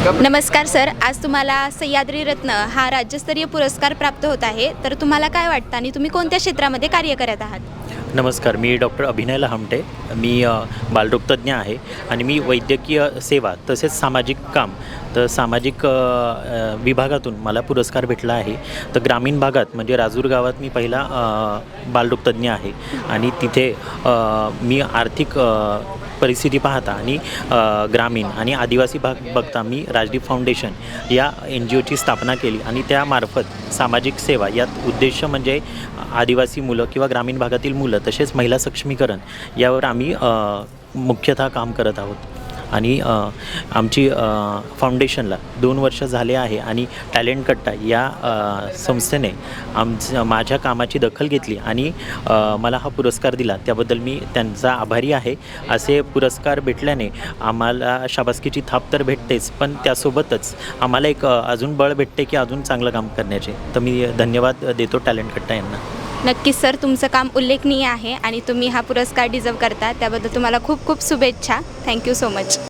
नमस्कार सर आज तुम्हाला सह्याद्री रत्न हा राज्यस्तरीय पुरस्कार प्राप्त होत आहे. तर तुम्हाला काय वाटतं आणि तुम्ही कोणत्या क्षेत्रामध्ये कार्य करत आहात? नमस्कार मी डॉक्टर अभिनय लहामटे. मी बालरोगतज्ञ आहे आणि मी वैद्यकीय सेवा तसेच सामाजिक काम तर सामाजिक विभागातून मला पुरस्कार भेटला आहे. तर ग्रामीण भागात म्हणजे राजूर गावात मी पहिला बालरोगतज्ञ आहे. आणि तिथे मी आर्थिक परिस्थिती पाहता आणि ग्रामीण आणि आदिवासी भाग बघता मी राजदीप फाउंडेशन या एन जी ओची स्थापना केली आणि त्यामार्फत सामाजिक सेवा यात उद्देश म्हणजे आदिवासी मुलं किंवा ग्रामीण भागातील मुलं तसेच महिला सक्षमीकरण यावर आम्ही मुख्यतः काम करत आहोत. आणि आमची फाउंडेशनला दोन वर्ष झाले आहे आणि टॅलेंट कट्टा या संस्थेने आमचं माझ्या कामाची दखल घेतली आणि मला हा पुरस्कार दिला. त्याबद्दल मी त्यांचा आभारी आहे. असे पुरस्कार भेटल्याने आम्हाला शाबासकीची थाप तर भेटतेच पण त्यासोबतच आम्हाला एक अजून बळ भेटते की अजून चांगलं काम करण्याचे. तर मी धन्यवाद देतो टॅलेंट कट्टा यांना. नक्कीच सर तुमचं काम उल्लेखनीय आहे आणि तुम्ही हा पुरस्कार डिझर्व करता. त्याबद्दल तुम्हाला खूप खूप शुभेच्छा. Thank you so much